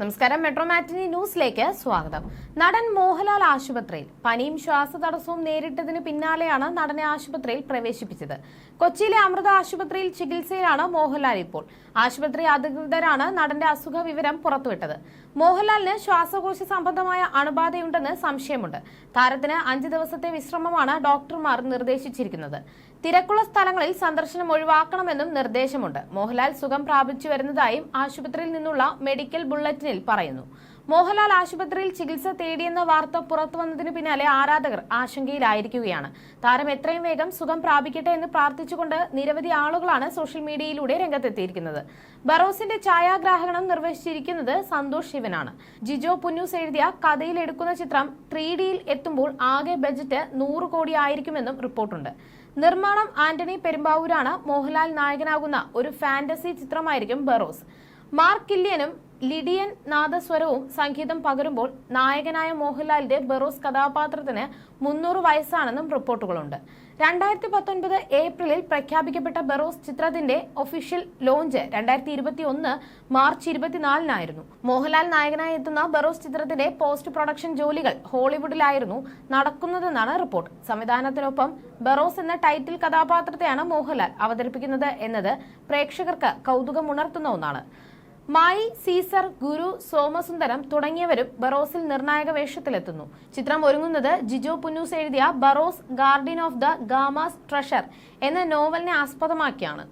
നമസ്കാരം. മെട്രോ മാറ്റിനി ന്യൂസിലേക്ക് സ്വാഗതം. നടൻ മോഹൻലാൽ ആശുപത്രിയിൽ പനിയും ശ്വാസതടസ്സവും നേരിട്ടതിന് പിന്നാലെയാണ് നടനെ ആശുപത്രിയിൽ പ്രവേശിപ്പിച്ചത്. കൊച്ചിയിലെ അമൃത ആശുപത്രിയിൽ ചികിത്സയിലാണ് മോഹൻലാൽ ഇപ്പോൾ. ആശുപത്രി അധികൃതരാണ് നടന്റെ അസുഖ വിവരം പുറത്തുവിട്ടത്. മോഹൻലാലിന് ശ്വാസകോശ സംബന്ധമായ അണുബാധയുണ്ടെന്ന് സംശയമുണ്ട്. താരത്തിന് അഞ്ച് ദിവസത്തെ വിശ്രമമാണ് ഡോക്ടർമാർ നിർദ്ദേശിച്ചിരിക്കുന്നത്. തിരക്കുള്ള സ്ഥലങ്ങളിൽ സന്ദർശനം ഒഴിവാക്കണമെന്നും നിർദ്ദേശമുണ്ട്. മോഹൻലാൽ സുഖം പ്രാപിച്ചു വരുന്നതായും ആശുപത്രിയിൽ നിന്നുള്ള മെഡിക്കൽ ബുള്ളറ്റിനിൽ പറയുന്നു. മോഹൻലാൽ ആശുപത്രിയിൽ ചികിത്സ തേടിയെന്ന വാർത്ത പുറത്തു വന്നതിന് പിന്നാലെ ആരാധകർ ആശങ്കയിലായിരിക്കുകയാണ്. താരം എത്രയും വേഗം സുഖം പ്രാപിക്കട്ടെ എന്ന് പ്രാർത്ഥിച്ചുകൊണ്ട് നിരവധി ആളുകളാണ് സോഷ്യൽ മീഡിയയിലൂടെ രംഗത്തെത്തിയിരിക്കുന്നത്. ബറോസിന്റെ ഛായാഗ്രാഹകണം നിർവഹിച്ചിരിക്കുന്നത് സന്തോഷ് ശിവനാണ്. ജിജോ പുന്നൂസ് എഴുതിയ കഥയിൽ എടുക്കുന്ന ചിത്രം ത്രീ ഡിയിൽ എത്തുമ്പോൾ ആകെ ബജറ്റ് നൂറ് കോടി ആയിരിക്കുമെന്നും റിപ്പോർട്ടുണ്ട്. നിർമ്മാണം ആന്റണി പെരുമ്പാവൂരാണ് മോഹൻലാൽ നായകനാകുന്ന ഒരു ഫാന്റസി ചിത്രമായിരിക്കും ബറോസ്. മാർക്ക് കില്ലിയനും ലിഡിയൻ നാദസ്വരവും സംഗീതം പകരുമ്പോൾ നായകനായ മോഹൻലാലിന്റെ ബെറോസ് കഥാപാത്രത്തിന് മുന്നൂറ് വയസ്സാണെന്നും റിപ്പോർട്ടുകളുണ്ട്. രണ്ടായിരത്തി പത്തൊൻപത് ഏപ്രിലിൽ പ്രഖ്യാപിക്കപ്പെട്ട ബെറോസ് ചിത്രത്തിന്റെ ഒഫീഷ്യൽ ലോഞ്ച് രണ്ടായിരത്തി ഇരുപത്തി ഒന്ന് മാർച്ച് ഇരുപത്തിനാലിനായിരുന്നു. മോഹൻലാൽ നായകനായി എത്തുന്ന ബെറോസ് ചിത്രത്തിന്റെ പോസ്റ്റ് പ്രൊഡക്ഷൻ ജോലികൾ ഹോളിവുഡിലായിരുന്നു നടക്കുന്നതെന്നാണ് റിപ്പോർട്ട്. സംവിധാനത്തിനൊപ്പം ബെറോസ് എന്ന ടൈറ്റിൽ കഥാപാത്രത്തെയാണ് മോഹൻലാൽ അവതരിപ്പിക്കുന്നത് എന്നത് പ്രേക്ഷകർക്ക് കൗതുകമുണർത്തുന്ന ഒന്നാണ്. മായി സീസർ ഗുരു സോമസുന്ദരം തുടങ്ങിയവരും ബറോസിൽ നിർണായക വേഷത്തിലെത്തുന്നു. ചിത്രം ഒരുങ്ങുന്നത് ജിജോ പുന്നൂസ് എഴുതിയ Barroz guardian of the Gama's treasure എന്ന നോവലിനെ ആസ്പദമാക്കിയാണ്.